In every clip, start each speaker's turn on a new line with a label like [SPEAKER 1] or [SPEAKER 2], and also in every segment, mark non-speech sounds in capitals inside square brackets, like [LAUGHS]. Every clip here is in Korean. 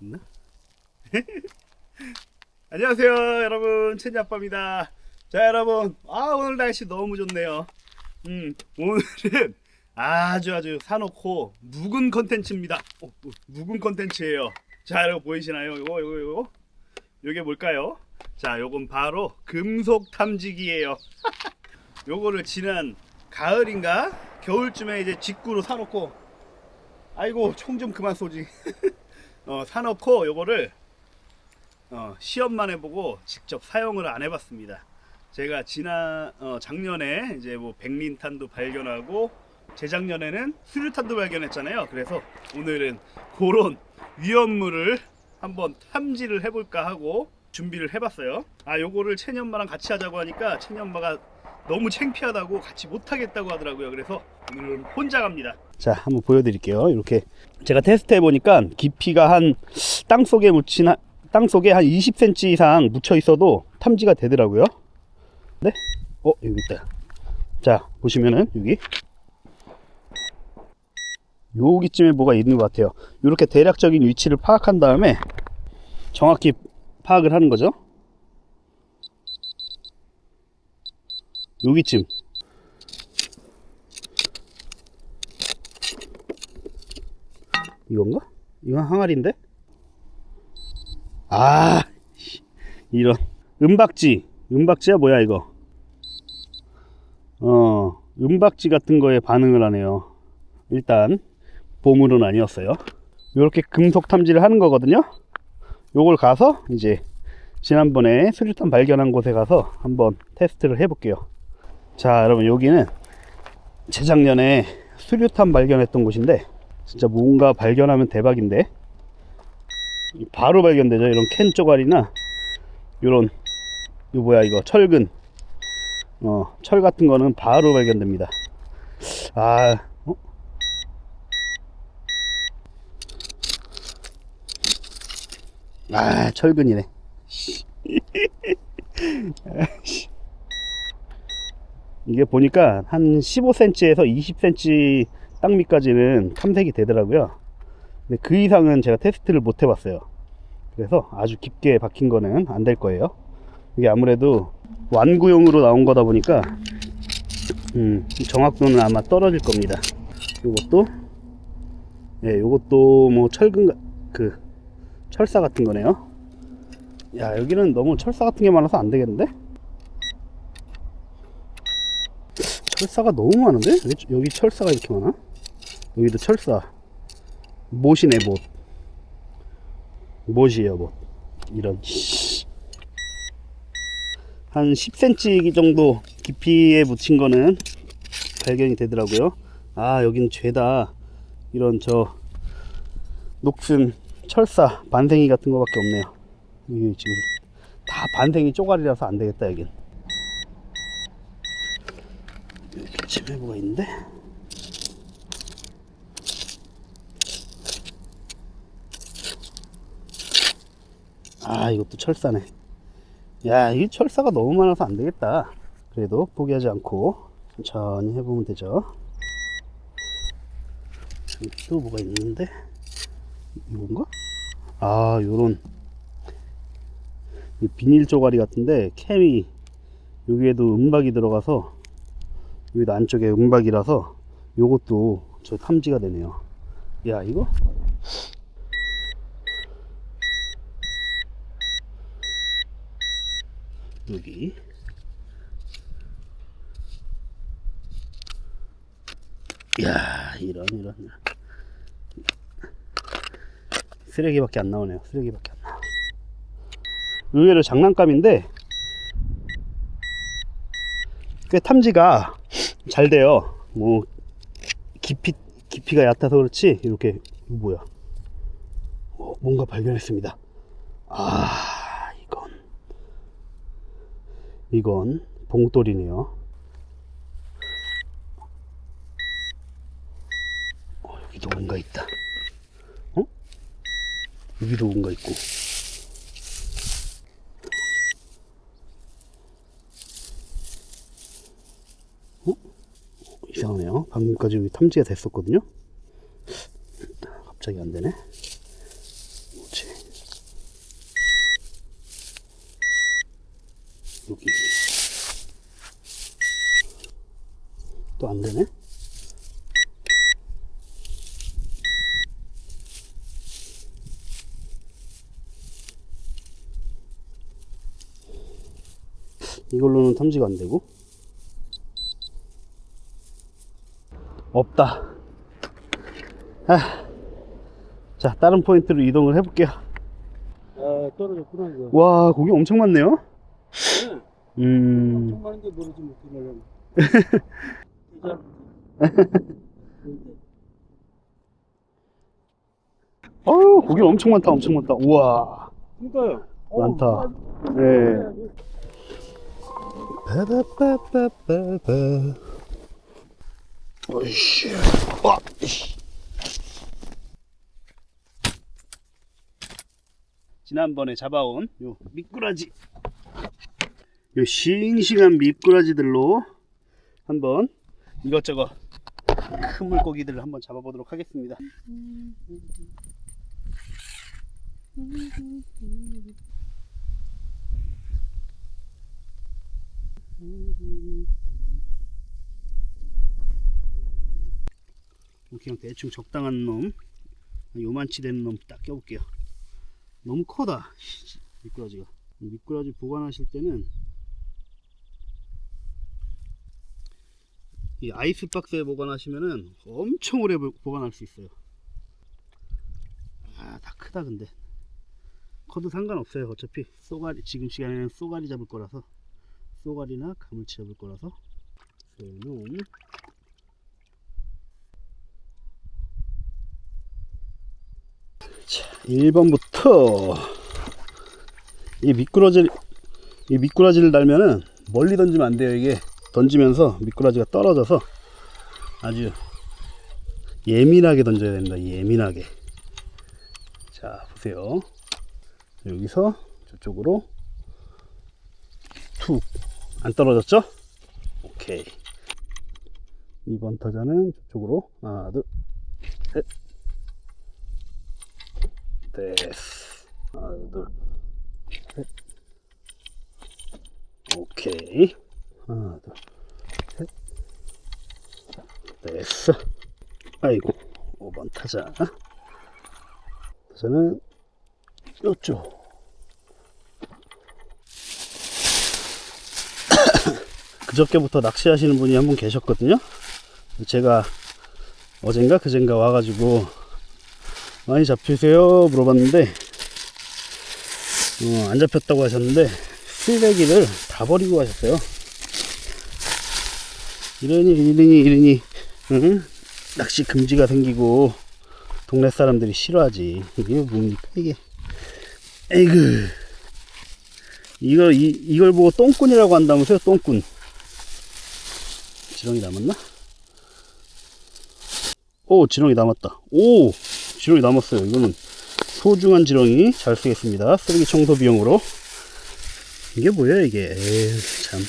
[SPEAKER 1] 있나? [LAUGHS] 안녕하세요 여러분. 채니 아빠입니다. 자 여러분. 아 오늘 날씨 너무 좋네요. 음 오늘은 아주 아주 사놓고 묵은 컨텐츠입니다. 어, 어, 묵은 컨텐츠예요. 자 여러분 보이시나요? 요거 요거 요거? 요게 뭘까요? 자 요건 바로 금속 탐지기예요. [LAUGHS] 요거를 지난 가을인가 겨울쯤에 이제 직구로 사놓고. 아이고 총 좀 그만 쏘지 [LAUGHS] 어, 사놓고 요거를 어, 시험만 해보고 직접 사용을 안 해봤습니다. 제가 지난 어, 작년에 이제 뭐 백린탄도 발견하고 재작년에는 수류탄도 발견했잖아요. 그래서 오늘은 그런 위험물을 한번 탐지를 해볼까 하고 준비를 해봤어요. 아 요거를 엄마랑 같이 하자고 하니까 엄마가 너무 창피하다고 같이 못하겠다고 하더라고요. 그래서 오늘은 혼자 갑니다. 자, 한번 보여드릴게요. 이렇게 제가 테스트 해보니까 깊이가 한 땅 속에 묻힌 한- 땅 속에 한 20cm 이상 묻혀 있어도 탐지가 되더라고요. 네? 어, 여기 있다. 자, 보시면은 여기 여기쯤에 뭐가 있는 것 같아요. 이렇게 대략적인 위치를 파악한 다음에 정확히 파악을 하는 거죠. 여기쯤 이건가? 이건 항아리인데? 아 씨, 이런. 은박지. 은박지야 뭐야 이거? 어 은박지 같은 거에 반응을 하네요. 일단 보물은 아니었어요. 이렇게 금속 탐지를 하는 거거든요. 요걸 가서 이제 지난번에 수류탄 발견한 곳에 가서 한번 테스트를 해볼게요 자 여러분 여기는 재작년에 수류탄 발견했던 곳인데 진짜 뭔가 발견하면 대박인데? 바로 발견되죠? 이런 캔 쪼가리나 이런 이거 뭐야 이거 철근. 어, 철 같은 거는 바로 발견됩니다. 아 어? 아 철근이네. [LAUGHS] 아 이게 보니까 한 15cm에서 20cm 땅 밑까지는 탐색이 되더라고요. 근데 그 이상은 제가 테스트를 못 해봤어요. 그래서 아주 깊게 박힌 거는 안 될 거예요. 이게 아무래도 완구용으로 나온 거다 보니까 음, 정확도는 아마 떨어질 겁니다. 요것도 예, 요것도 뭐 철근 가- 그 철사 같은 거네요. 야, 여기는 너무 철사 같은 게 많아서 안 되겠는데? 철사가 너무 많은데? 여기, 철사가 이렇게 많아? 여기도 철사. 못이네, 못. 못이에요, 못. 이런, 씨. 한 10cm 정도 깊이에 묻힌 거는 발견이 되더라고요. 아, 여긴 죄다. 이런 저, 녹슨 철사, 반생이 같은 거밖에 없네요. 이게 지금 다 반생이 쪼가리라서 안 되겠다, 여긴. 이렇게 침해부가 있는데? 아 이것도 철사네. 야 이 철사가 너무 많아서 안 되겠다. 그래도 포기하지 않고 천천히 해보면 되죠. 또 뭐가 있는데? 이건가? 아 요런. 이 비닐 쪼가리 같은데 캠이 여기에도 음박이 들어가서 여기도 안쪽에 음박이라서 요것도 저 탐지가 되네요. 야 이거? 여기. 야 이런 이런. 쓰레기밖에 안 나오네요. 쓰레기밖에 안 나와. 의외로 장난감인데 꽤 탐지가 잘 돼요. 뭐 깊이 깊이가 얕아서 그렇지 이렇게 뭐야? 어, 뭔가 발견했습니다. 아 이건 이건 봉돌이네요. 어, 여기도 뭔가 있다. 어? 여기도 뭔가 있고. 방금까지 여기 탐지가 됐었거든요. 갑자기 안 되네. 뭐지? 여기. 또 안 되네. 이걸로는 탐지가 안 되고 없다. 아. 자, 다른 포인트로 이동을 해볼게요.
[SPEAKER 2] 아 떨어졌구나 이거.
[SPEAKER 1] 와, 고기 엄청 많네요.
[SPEAKER 2] 네.
[SPEAKER 1] 음,
[SPEAKER 2] 엄청 많은데 모르지 못하려면.
[SPEAKER 1] 어우, [LAUGHS] 고기 엄청 많다, 엄청 많다. 우와,
[SPEAKER 2] 그러니까요.
[SPEAKER 1] 많다. 네. 어이씨, 와. 지난번에 잡아온 요 미꾸라지, 요 싱싱한 미꾸라지들로 한번 이것저것 큰 물고기들을 한번 잡아보도록 하겠습니다. 그냥 대충 적당한 놈, 요만치 되는 놈딱 껴볼게요. 너무 커다, [LAUGHS] 미꾸라지가. 이 미꾸라지 보관하실 때는 이 아이스 박스에 보관하시면은 엄청 오래 보- 보관할 수 있어요. 아, 다 크다 근데. 커도 상관없어요. 어차피 쏘가리 지금 시간에는 쏘가리 잡을 거라서 쏘가리나 가물치 잡을 거라서 놈 자, 1번부터 이 미꾸라지 이 미꾸라지를 달면은 멀리 던지면 안 돼요. 이게 던지면서 미꾸라지가 떨어져서 아주 예민하게 던져야 됩니다. 예민하게. 자, 보세요. 여기서 저쪽으로 툭 안 떨어졌죠? 오케이. 2번 타자는 저쪽으로 하나, 둘, 셋. 됐어. 하나, 둘, 셋. 오케이. 하나, 둘, 셋. 됐어. 아이고, 5번 타자. 타자는 요쪽. 그저께부터 낚시하시는 분이 한 분 계셨거든요. 제가 어젠가 그젠가 와가지고 많이 잡히세요 물어봤는데 어, 안 잡혔다고 하셨는데 쓰레기를 다 버리고 가셨어요. 이러니 이러니 이러니 응? 낚시 금지가 생기고 동네 사람들이 싫어하지. 이게 뭡니까 이게? 에이그 이걸 이, 이걸 보고 똥꾼이라고 한다면서요 똥꾼. 지렁이 남았나? 오 지렁이 남았다. 오 지렁이 남았어요. 이거는 소중한 지렁이 잘 쓰겠습니다. 쓰레기 청소 비용으로. 이게 뭐야 이게? 에이, 참.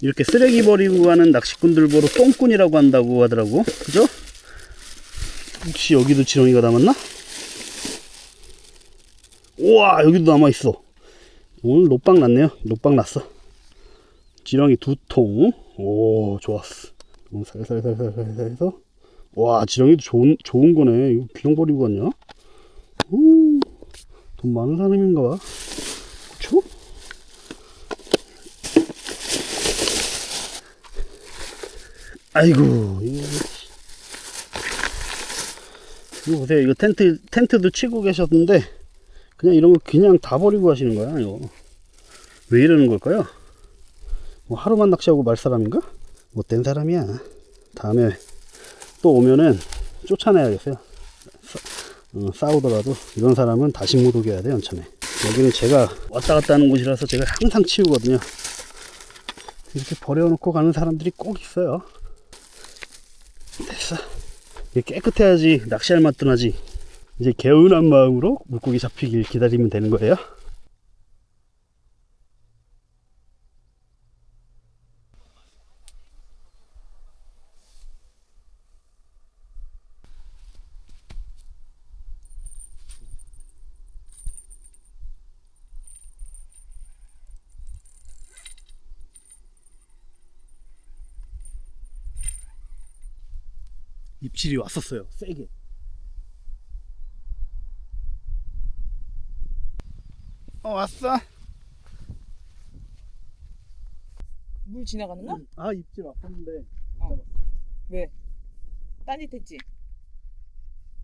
[SPEAKER 1] 이렇게 쓰레기 버리고 가는 낚시꾼들 보러 똥꾼이라고 한다고 하더라고. 그죠? 혹시 여기도 지렁이가 남았나? 우와 여기도 남아있어. 오늘 노빵 났네요. 노빵 났어. 지렁이 두 통. 오 좋았어. 음, 살살살살살 해서 와 지렁이도 좋은 좋은 거네. 이거 그냥 버리고 갔냐? 오, 돈 많은 사람인가 봐. 그쵸? 아이고 이거, 이거 보세요. 이거 텐트 텐트도 치고 계셨는데 그냥 이런 거 그냥 다 버리고 가시는 거야 이거. 왜 이러는 걸까요? 뭐 하루만 낚시하고 말 사람인가? 못된 사람이야. 다음에 또 오면은 쫓아내야겠어요. 싸, 어, 싸우더라도 이런 사람은 다시 못 오게 해야 돼 연천에. 여기는 제가 왔다 갔다 하는 곳이라서 제가 항상 치우거든요. 이렇게 버려놓고 가는 사람들이 꼭 있어요. 됐어. 깨끗해야지 낚시할 맛도 나지. 이제 개운한 마음으로 물고기 잡히길 기다리면 되는 거예요. 입질이 왔었어요. 세게. 어 왔어?
[SPEAKER 3] 물 지나가는 거?
[SPEAKER 1] 아 입질 왔었는데
[SPEAKER 3] 어. 왜? 딴짓했지?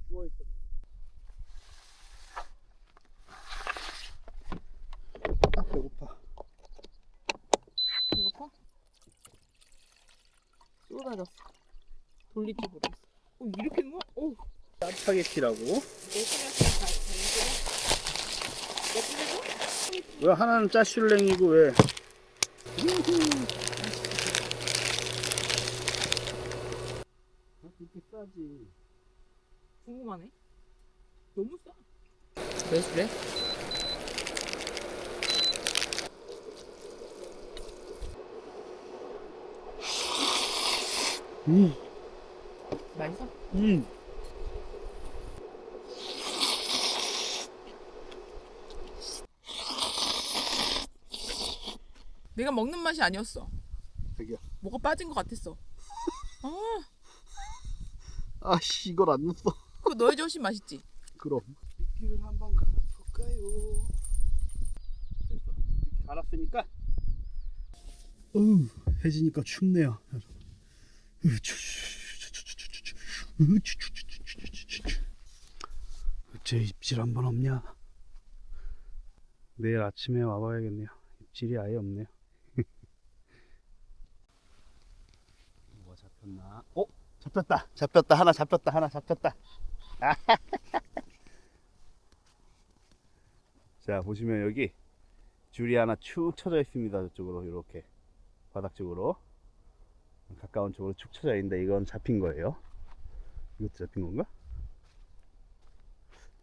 [SPEAKER 1] 누워 있어. 아 배고파.
[SPEAKER 3] 배고파? 쏟아졌어. 돌리집으로 했 어. 어, 이렇게 넣어? 오, 되는데?
[SPEAKER 1] 왜 하나는 짜슐랭이고 왜? 이렇게 싸지.
[SPEAKER 3] 궁금하네. 너무 싸. 매수래?
[SPEAKER 1] 음,
[SPEAKER 3] 맛있어?
[SPEAKER 1] 음.
[SPEAKER 3] 내가 먹는 맛이 아니었어.
[SPEAKER 1] 자기야.
[SPEAKER 3] 뭐가 빠진 것 같았어. 아,
[SPEAKER 1] 아씨 이걸 안 넣었어.
[SPEAKER 3] 그거 너의 훨씬 맛있지?
[SPEAKER 1] 그럼. 미끼를 한번 갈아볼까요? 됐어. 미끼 갈았으니까. 어우 해지니까 춥네요. 제 입질 한 번 없냐? 내일 아침에 와봐야겠네요. 입질이 아예 없네요. [LAUGHS] 뭐가 잡혔나? 어? 잡혔다. 잡혔다. 하나 잡혔다. 하나 잡혔다. [LAUGHS] 자 보시면 여기 줄이 하나 축 쳐져 있습니다 저쪽으로 이렇게 바닥 쪽으로 가까운 쪽으로 축 쳐져 있는데 이건 잡힌 거예요 이것도 잡힌 건가?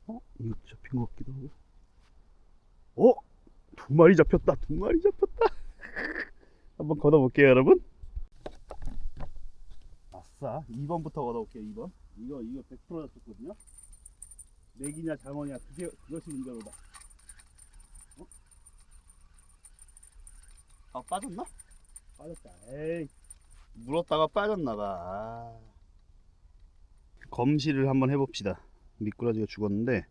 [SPEAKER 1] 어? 이것도 잡힌 것 같기도 하고 어? 두 마리 잡혔다 두 마리 잡혔다 [LAUGHS] 한번 걷어볼게요 여러분 아싸 2번부터 걷어볼게요 2번 이거 이거 100% 잡혔거든요 맥이냐 장어냐 그게 그것이 문제로다. 어? 아 빠졌나? 빠졌다. 에이 물었다가 빠졌나봐. 아. 검시를 한번 해봅시다. 미꾸라지가 죽었는데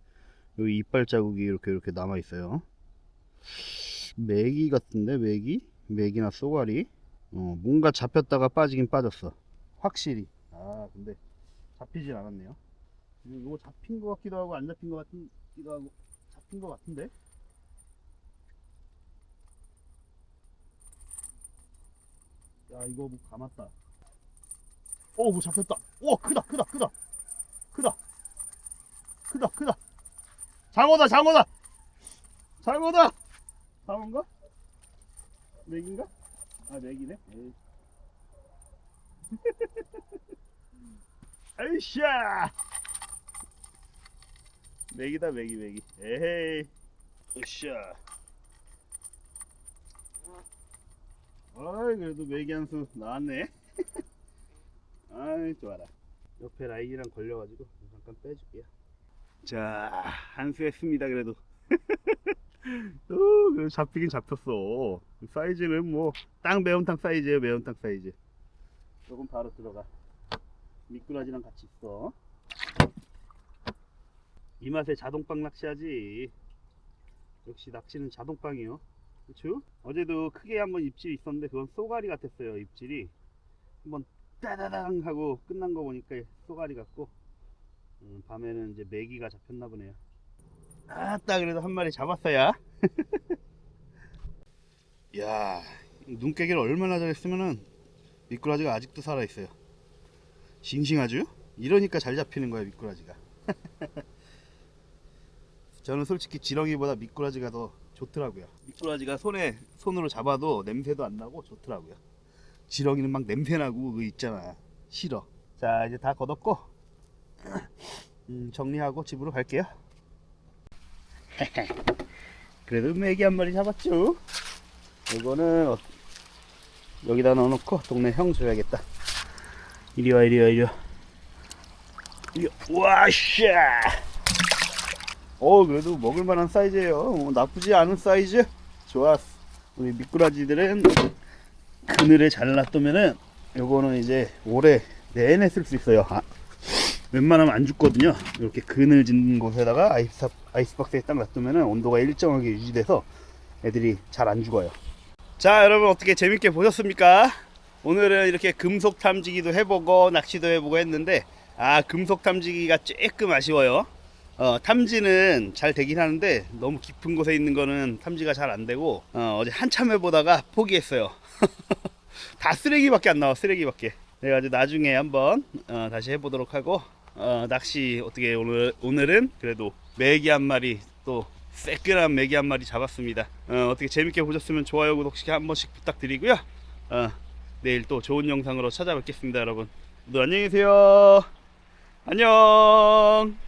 [SPEAKER 1] 여기 이빨 자국이 이렇게 이렇게 남아 있어요. 메기 같은데 메기? 메기나 쏘가리? 어 뭔가 잡혔다가 빠지긴 빠졌어. 확실히. 아 근데 잡히진 않았네요. 이거 잡힌 것 같기도 하고 안 잡힌 것 같기도 하고 잡힌 것 같은데 야 이거 뭐 감았다 어뭐 잡혔다 오 크다 크다 크다 크다. 크다 크다. 장어다 장어다. 장어다. 장어인가? 맥인가? 아 맥이네. 아이샤 [LAUGHS] 맥이다 맥이 맥이. 에헤이. 으쌰 어이 그래도 맥이 한 수 나왔네. [LAUGHS] 아이 좋아라 옆에 라인이랑 걸려가지고 잠깐 빼줄게요 자 한수 했습니다 그래도 [LAUGHS] 어, 그래도 잡히긴 잡혔어 사이즈는 뭐 딱 매운탕 사이즈예요 매운탕 사이즈 조금 바로 들어가 미꾸라지랑 같이 있어 이 맛에 자동빵 낚시하지. 역시 낚시는 자동빵이요. 그쵸? 어제도 크게 한번 입질이 있었는데 그건 쏘가리 같았어요. 입질이 한번 따다당 하고 끝난 거 보니까 쏘가리 같고 음, 밤에는 이제 메기가 잡혔나 보네요. 아따 그래도 한 마리 잡았어야. [LAUGHS] 야 눈깨기를 얼마나 잘했으면은 미꾸라지가 아직도 살아 있어요. 싱싱하죠? 이러니까 잘 잡히는 거야 미꾸라지가. [LAUGHS] 저는 솔직히 지렁이보다 미꾸라지가 더 좋더라고요. 미꾸라지가 손에 손으로 잡아도 냄새도 안 나고 좋더라고요. 지렁이는 막 냄새 나고 그 있잖아. 싫어. 자 이제 다 걷었고 [CLEARS THROAT] 음, 정리하고 집으로 갈게요. [LAUGHS] 그래도 메기 한 마리 잡았죠. 이거는 어- 여기다 넣어놓고 동네 형 줘야겠다. 이리 와 이리 와 이리 와. 이리 와. 와샤. 어 그래도 먹을만한 사이즈예요 어, 나쁘지 않은 사이즈 좋았어 우리 미꾸라지들은 그늘에 잘 놔두면은 요거는 이제 올해 내내 쓸 수 있어요 아, 웬만하면 안 죽거든요. 이렇게 그늘진 곳에다가 아이스, 아이스박스에 딱 놔두면 온도가 일정하게 유지돼서 애들이 잘 안 죽어요. 자, 여러분 어떻게 재밌게 보셨습니까? 오늘은 이렇게 금속 탐지기도 해보고 낚시도 해보고 했는데 아 금속 탐지기가 조금 아쉬워요. 어, 탐지는 잘 되긴 하는데 너무 깊은 곳에 있는 거는 탐지가 잘 안 되고 어, 어제 한참 해보다가 포기했어요. [LAUGHS] 다 쓰레기밖에 안 나와 쓰레기밖에. 그래가지고 나중에 한번 어, 다시 해보도록 하고 어, 낚시 어떻게 오늘 오늘은 그래도 메기 한 마리 또 새끈한 메기 한 마리 잡았습니다. 어, 어떻게 재밌게 보셨으면 좋아요 구독 한 번씩 부탁드리고요. 어, 내일 또 좋은 영상으로 찾아뵙겠습니다, 여러분. 모두 안녕히 계세요. 안녕.